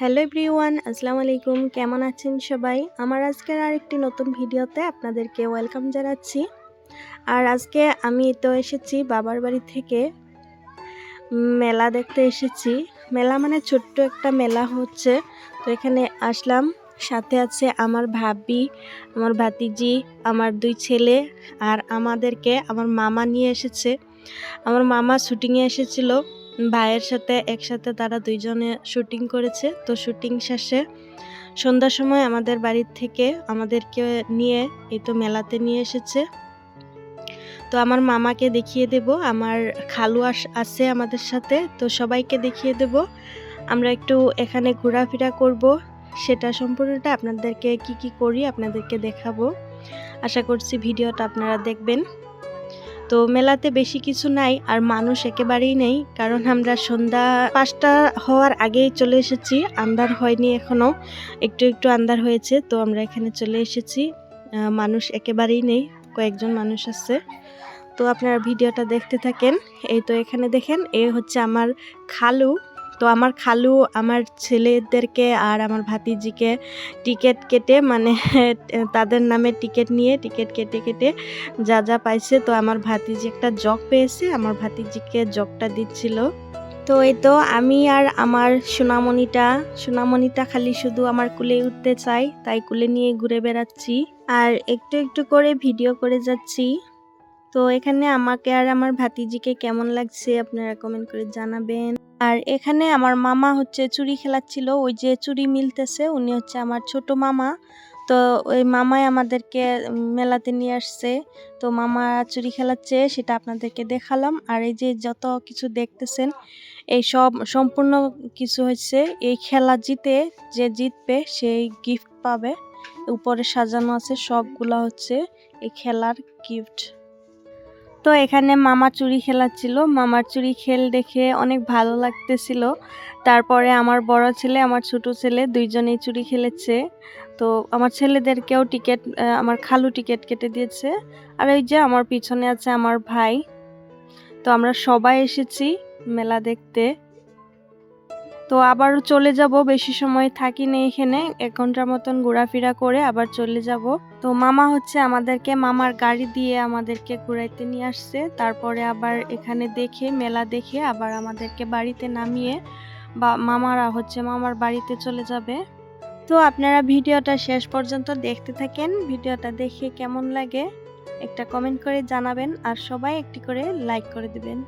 Hello everyone, আসসালামু আলাইকুম। কেমন আছেন সবাই? আমার আজকের আরেকটি নতুন ভিডিওতে আপনাদেরকে ওয়েলকাম জানাচ্ছি। আর আজকে আমি তো এসেছি বাবার বাড়ি থেকে মেলা দেখতে এসেছি। মেলা মানে ছোট্ট একটা মেলা হচ্ছে। তো এখানে আসলাম। সাথে আছে আমার ভাবি, আমার ভাতিজি, আমার দুই ছেলে আর আমাদেরকে আমার মামা নিয়ে এসেছে। আমার মামা শুটিংয়ে এসেছিল। ভাইয়ের সাথে একসাথে তারা দুইজনে শুটিং করেছে। তো শুটিং শেষে সন্ধ্যার সময় আমাদের বাড়ির থেকে আমাদেরকে নিয়ে এই তো মেলাতে নিয়ে এসেছে। তো আমার মামাকে দেখিয়ে দেব, আমার খালু আছে আমাদের সাথে, তো সবাইকে দেখিয়ে দেব। আমরা একটু এখানে ঘোরাফেরা করব, সেটা সম্পূর্ণটা আপনাদেরকে কি কি করি আপনাদেরকে দেখাবো। আশা করছি ভিডিওটা আপনারা দেখবেন। তো মেলাতে বেশি কিছু নাই আর মানুষ একেবারেই নেই, কারণ আমরা সন্ধ্যা পাঁচটা হওয়ার আগেই চলে এসেছি, আন্ধার হয়নি এখনও একটু একটু আন্ধার হয়েছে, তো আমরা এখানে চলে এসেছি। মানুষ একেবারেই নেই, কয়েকজন মানুষ আছে। তো আপনারা ভিডিওটা দেখতে থাকেন, এই তো এখানে দেখেন, এ হচ্ছে আমার খালু। তো আমার খালু আমার ছেলেদেরকে আর আমার ভাতিজিকে টিকিট কেটে মানে তাদের নামে টিকিট নিয়ে টিকিট কেটে কেটে যা যা পাইছে, তো আমার ভাতিজি একটা জগ পেয়েছে, আমার ভাতিজিকে জগটা দিচ্ছিল। তো এই তো আমি আর আমার সোনামণিটা সোনামণিটা খালি শুধু আমার কুলে উঠতে চাই তাই কুলে নিয়ে ঘুরে বেড়াচ্ছি। আর একটু একটু করে ভিডিও করে যাচ্ছি। তো এখানে আমাকে আর আমার ভাতিজিকে কেমন লাগছে আপনারা কমেন্ট করে জানাবেন। আর এখানে আমার মামা হচ্ছে চুরি খেলাচ্ছিল, ওই যে চুরি মিলতেছে, উনি হচ্ছে আমার ছোট মামা। তো ওই মামাই আমাদেরকে মেলাতে নিয়ে আসছে। তো মামা চুরি খেলাচ্ছে, সেটা আপনাদেরকে দেখালাম। আর এই যে যত কিছু দেখতেছেন, এই সব সম্পূর্ণ কিছু হচ্ছে, এই খেলা জিতে যে জিতবে, সেই গিফট পাবে। উপরে সাজানো আছে সবগুলা হচ্ছে এই খেলার গিফট তো এখানে মামা চুরি খেলাচ্ছিল। মামার চুরি খেল দেখে অনেক ভালো লাগতেছিল। তারপরে আমার বড় ছেলে, আমার ছোট ছেলে দুইজনেই চুরি খেলেছে। তো আমার ছেলেদেরকেও টিকিট আমার খালু টিকিট কেটে দিয়েছে। আর ওই যে আমার পিছনে আছে আমার ভাই। তো আমরা সবাই এসেছি মেলা দেখতে। তো আবার চলে যাব, বেশি সময় থাকি না এখানে, এক ঘণ্টার মতন ঘোরাফেরা করে আবার চলে যাব। তো মামা হচ্ছে আমাদেরকে, মামার গাড়ি দিয়ে আমাদেরকে ঘুরাইতে নিয়ে আসছে। তারপরে আবার এখানে দেখে, মেলা দেখে আবার আমাদেরকে বাড়িতে নামিয়ে বা মামারা হচ্ছে মামার বাড়িতে চলে যাবে। তো আপনারা ভিডিওটা শেষ পর্যন্ত দেখতে থাকেন। ভিডিওটা দেখে কেমন লাগে, একটা কমেন্ট করে জানাবেন। আর সবাই একটি করে লাইক করে দিবেন।